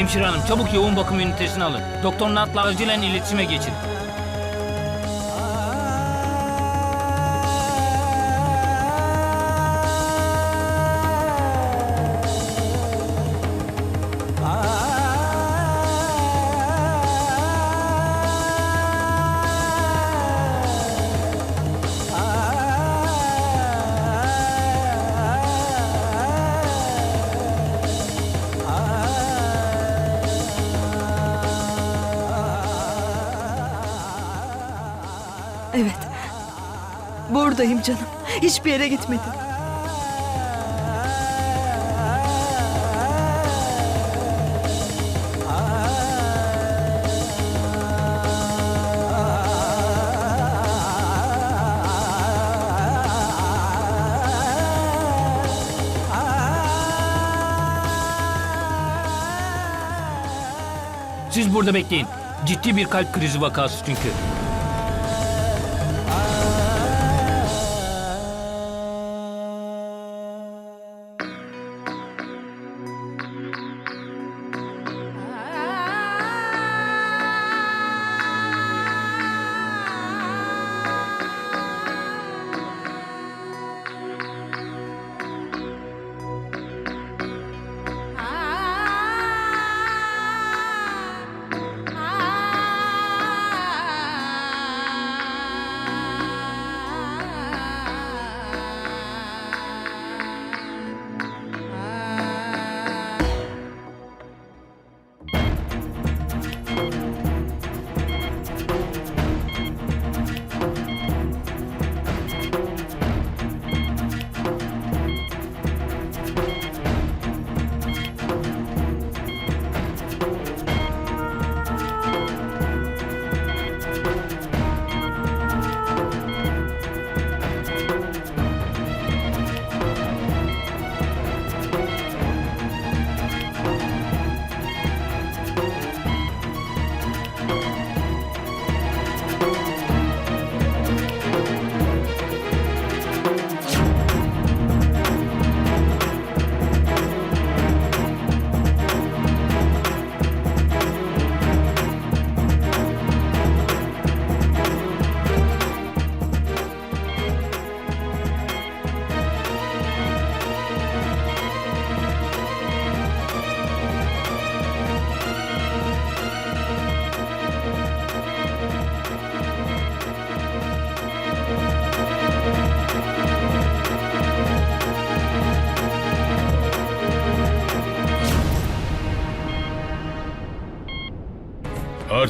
Hemşire hanım çabuk yoğun bakım ünitesine alın. Doktor Nat'la acilen iletişime geçin. Evet. Buradayım canım. Hiçbir yere gitmedim. Siz burada bekleyin. Ciddi bir kalp krizi vakası çünkü.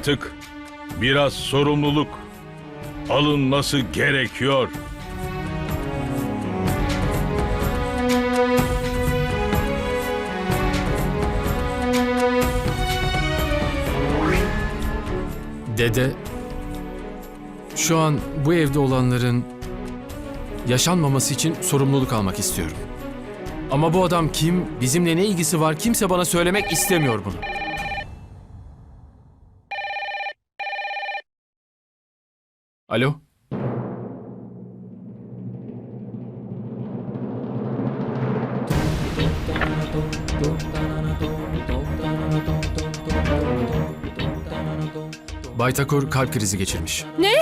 Artık biraz sorumluluk alınması gerekiyor. Dede, şu an bu evde olanların yaşanmaması için sorumluluk almak istiyorum. Ama bu adam kim, bizimle ne ilgisi var kimse bana söylemek istemiyor bunu. Alo? Baytakur kalp krizi geçirmiş. Babam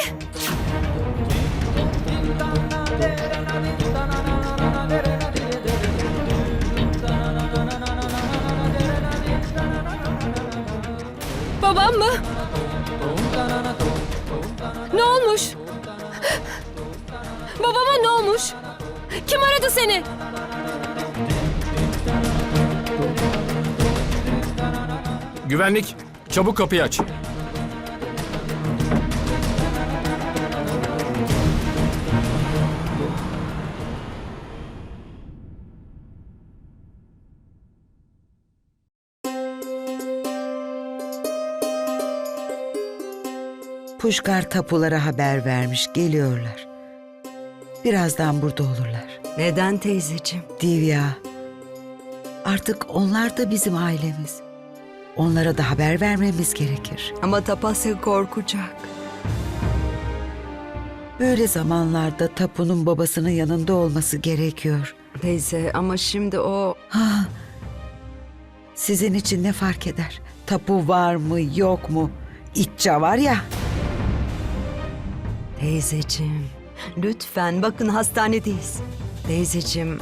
Kim aradı seni? Güvenlik, çabuk kapıyı aç. Puşkar tapulara haber vermiş geliyorlar. Birazdan burada olurlar. Neden teyzeciğim? Divya, artık onlar da bizim ailemiz. Onlara da haber vermemiz gerekir. Ama Tapasya korkacak. Böyle zamanlarda Tapu'nun babasının yanında olması gerekiyor. Teyze ama şimdi o... Ha, Sizin için ne fark eder? Tapu var mı yok mu? İtça var ya. Teyzeciğim, lütfen bakın hastanedeyiz. Teyzeciğim,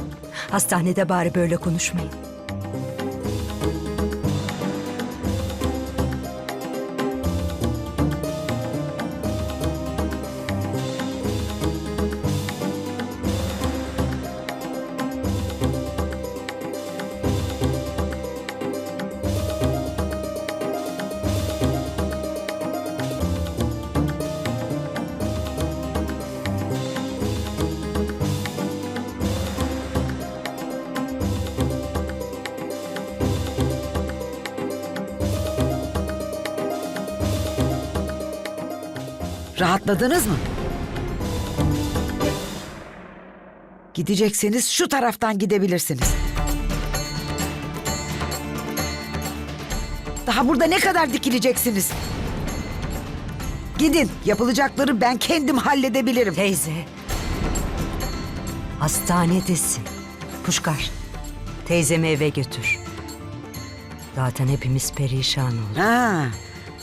hastanede bari böyle konuşmayın. Rahatladınız mı? Gidecekseniz şu taraftan gidebilirsiniz. Daha burada ne kadar dikileceksiniz? Gidin. Yapılacakları ben kendim halledebilirim. Teyze, hastanedesin. Puşkar, teyzemi eve götür. Zaten hepimiz perişan olduk. Ha,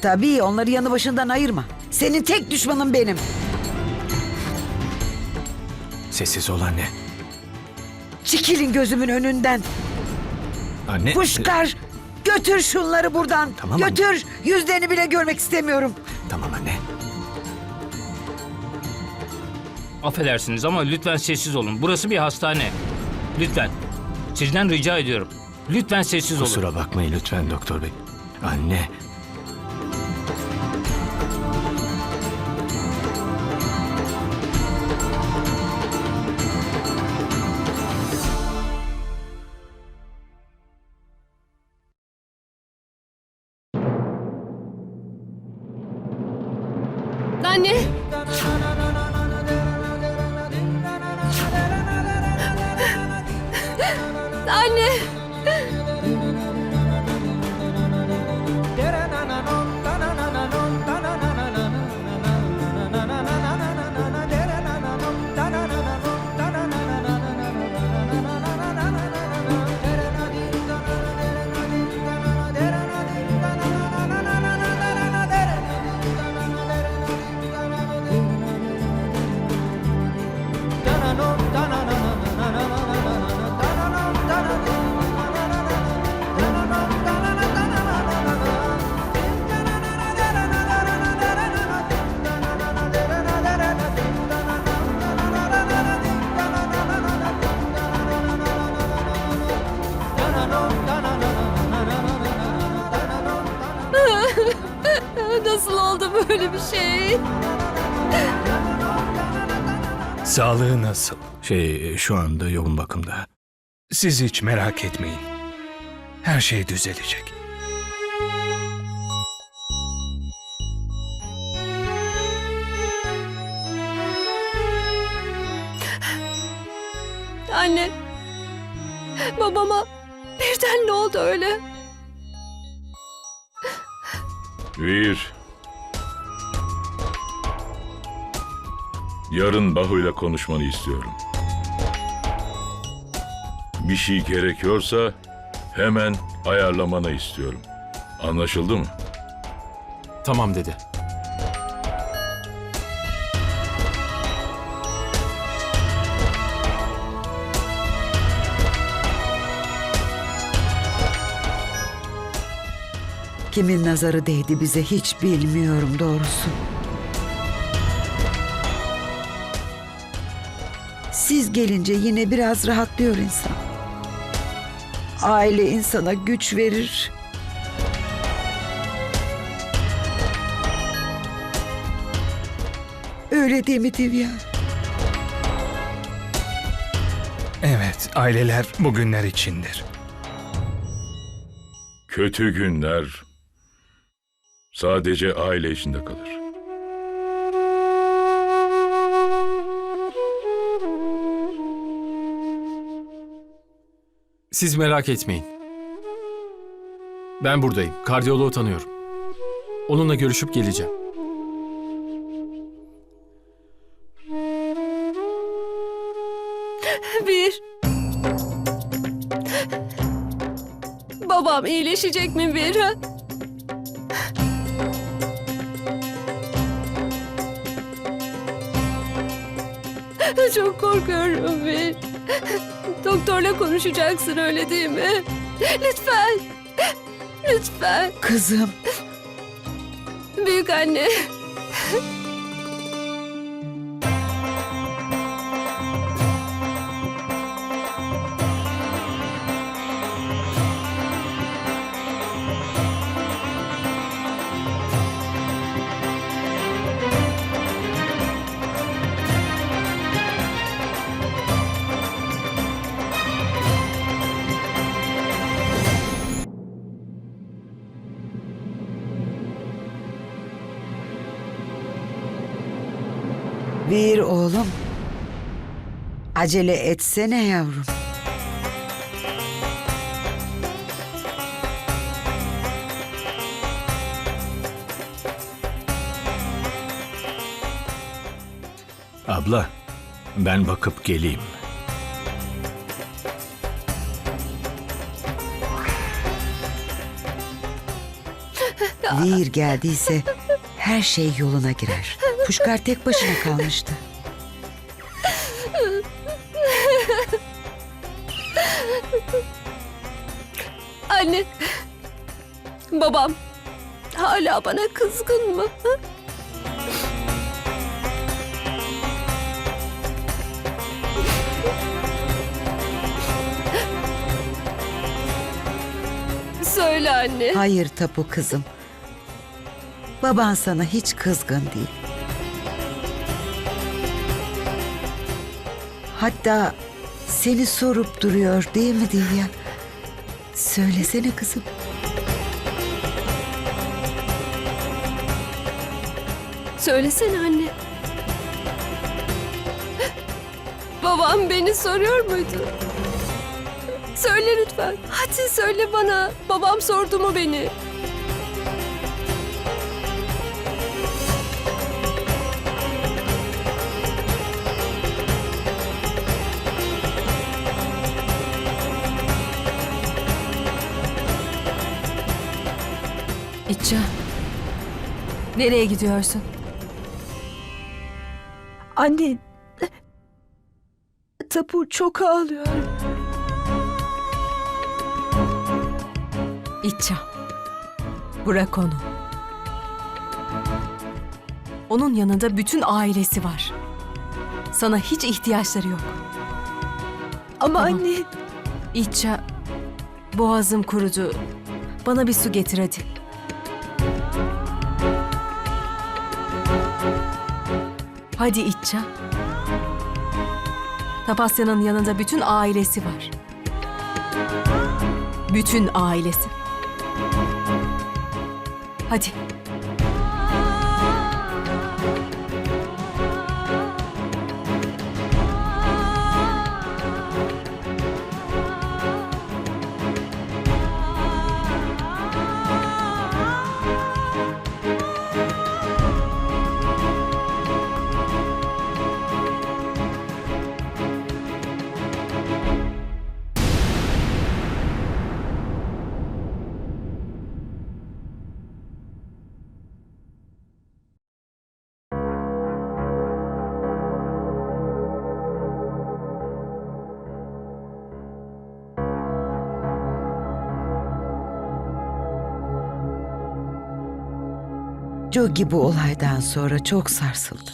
tabii onları yanı başından ayırma. Senin tek düşmanın benim. Sessiz ol anne. Çekilin gözümün önünden. Anne. Puşkar, götür şunları buradan. Tamam anne. götür. Yüzlerini bile görmek istemiyorum. Tamam anne. Affedersiniz ama lütfen sessiz olun. Burası bir hastane. Lütfen. Sizden rica ediyorum. Lütfen sessiz olun. Kusura bakmayın lütfen doktor bey. Anne. Anne! Sağlığı nasıl? Şey şu anda yoğun bakımda. Siz hiç merak etmeyin. Her şey düzelecek. Anne! Babama birden ne oldu öyle? Vir. Yarın Bahu'yla konuşmanı istiyorum. Bir şey gerekiyorsa hemen ayarlamanı istiyorum. Anlaşıldı mı? Tamam dedi. Kimin nazarı değdi bize hiç bilmiyorum doğrusu. Siz gelince yine biraz rahatlıyor insan. Aile insana güç verir. Öyle değil mi Divya? Evet, aileler bugünler içindir. Kötü günler sadece aile içinde kalır. Siz merak etmeyin. Ben buradayım. Kardiyoloğu tanıyorum. Onunla görüşüp geleceğim. Bir. Babam iyileşecek mi bir? Çok korkuyorum bir. Doktorla konuşacaksın öyle değil mi? Lütfen. Lütfen. Kızım, Büyük anne. Oğlum. Acele etsene yavrum. Abla, ben bakıp geleyim. Vir geldiyse her şey yoluna girer. Puşkar tek başına kalmıştı. Anne. Babam. Hala bana kızgın mı? Söyle anne. Hayır Tapu kızım. Baban sana hiç kızgın değil. Hatta seni sorup duruyor değil mi Divya? Söylesene kızım. Söylesene anne. Babam beni soruyor muydu? Söyle lütfen. Hadi söyle bana. Babam sordu mu beni? Nereye gidiyorsun? Anne. Tapu çok ağlıyor. İtça. Bırak onu. Onun yanında bütün ailesi var. Sana hiç ihtiyaçları yok. Ama anne. İtça. Boğazım kurudu. Bana bir su getir hadi. Hadi İtça. Tapasya'nın yanında bütün ailesi var. Bütün ailesi. Hadi. Jogi bu olaydan sonra çok sarsıldı.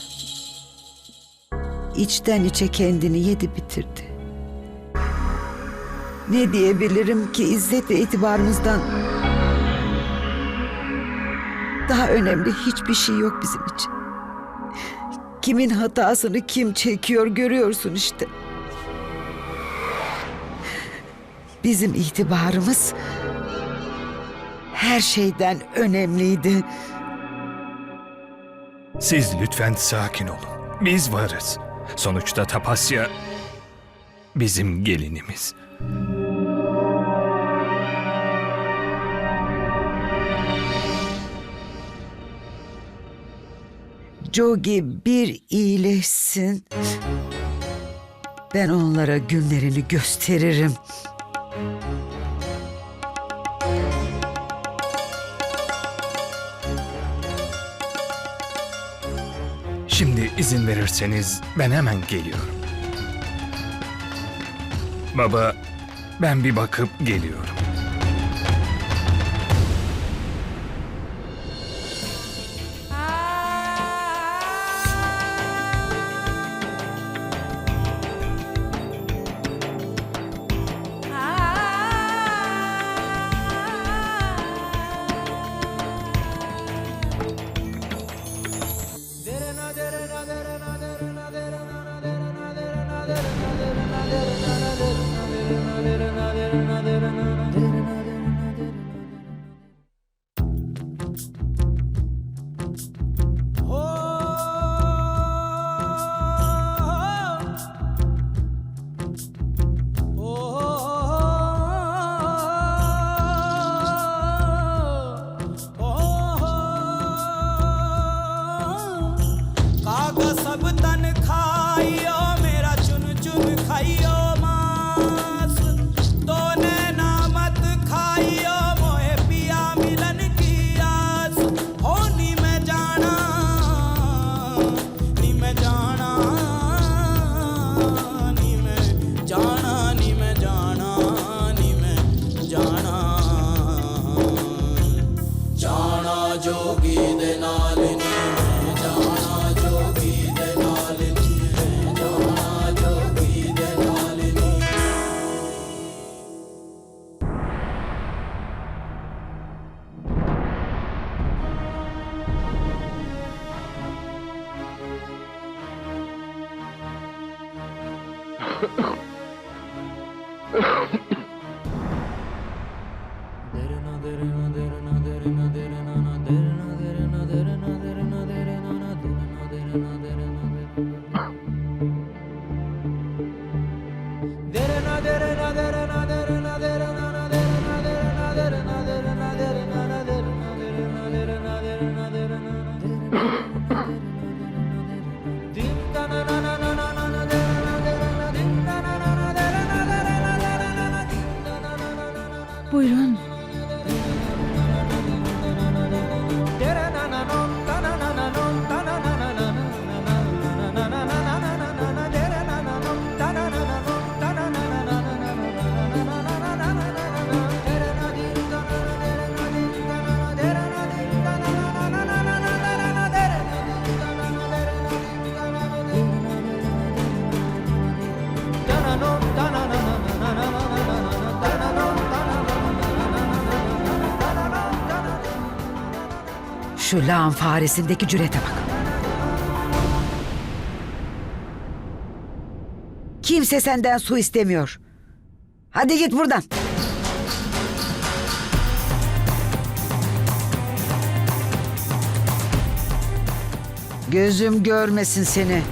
İçten içe kendini yedi bitirdi. Ne diyebilirim ki izzet ve itibarımızdan daha önemli hiçbir şey yok bizim için. Kimin hatasını kim çekiyor görüyorsun işte. Bizim itibarımız her şeyden önemliydi. Siz lütfen sakin olun. Biz varız. Sonuçta Tapasya bizim gelinimiz. Jogi bir iyileşsin. Ben onlara günlerini gösteririm. Şimdi izin verirseniz ben hemen geliyorum. Baba, ben bir bakıp geliyorum. Na na Father, Şu lağım faresindeki cürete bak. Kimse senden su istemiyor. Hadi git buradan. Gözüm görmesin seni.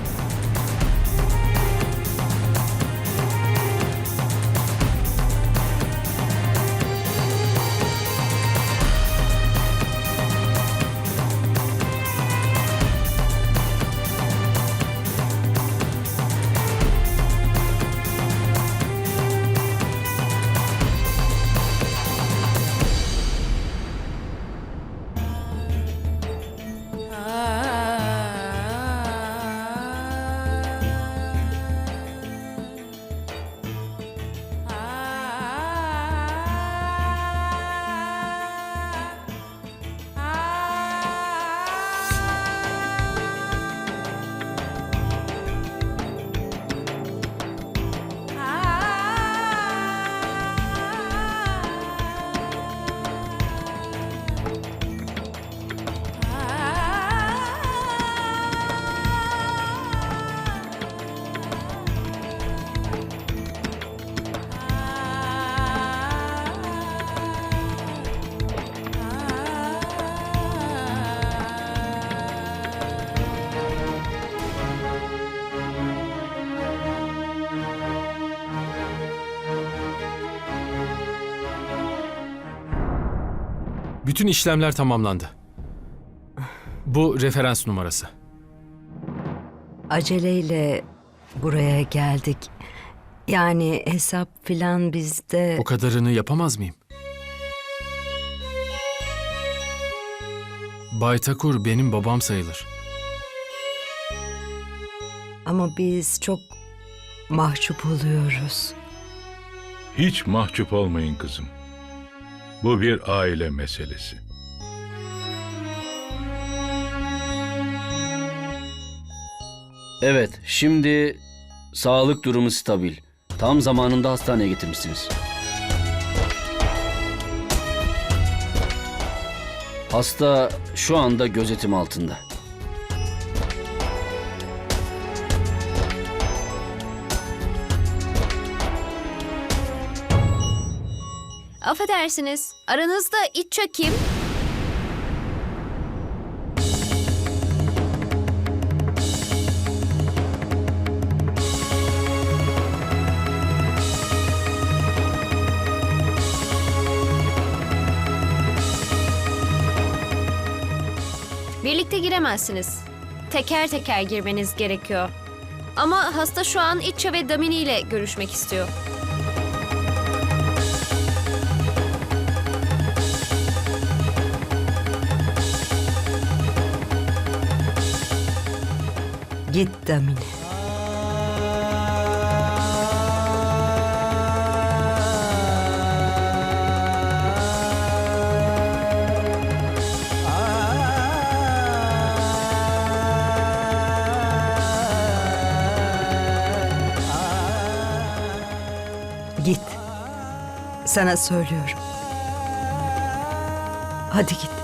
Bütün işlemler tamamlandı. Bu referans numarası. Aceleyle buraya geldik. Yani hesap filan bizde... O kadarını yapamaz mıyım? Bay Takur benim babam sayılır. Ama biz çok mahcup oluyoruz. Hiç mahcup olmayın kızım. Bu bir aile meselesi. Evet, şimdi sağlık durumu stabil. Tam zamanında hastaneye getirmişsiniz. Hasta şu anda gözetim altında. Affedersiniz. Aranızda İtça kim? Birlikte giremezsiniz. Teker teker girmeniz gerekiyor. Ama hasta şu an İtça ve Damini ile görüşmek istiyor. Git Damine. Git. Sana söylüyorum. Hadi git.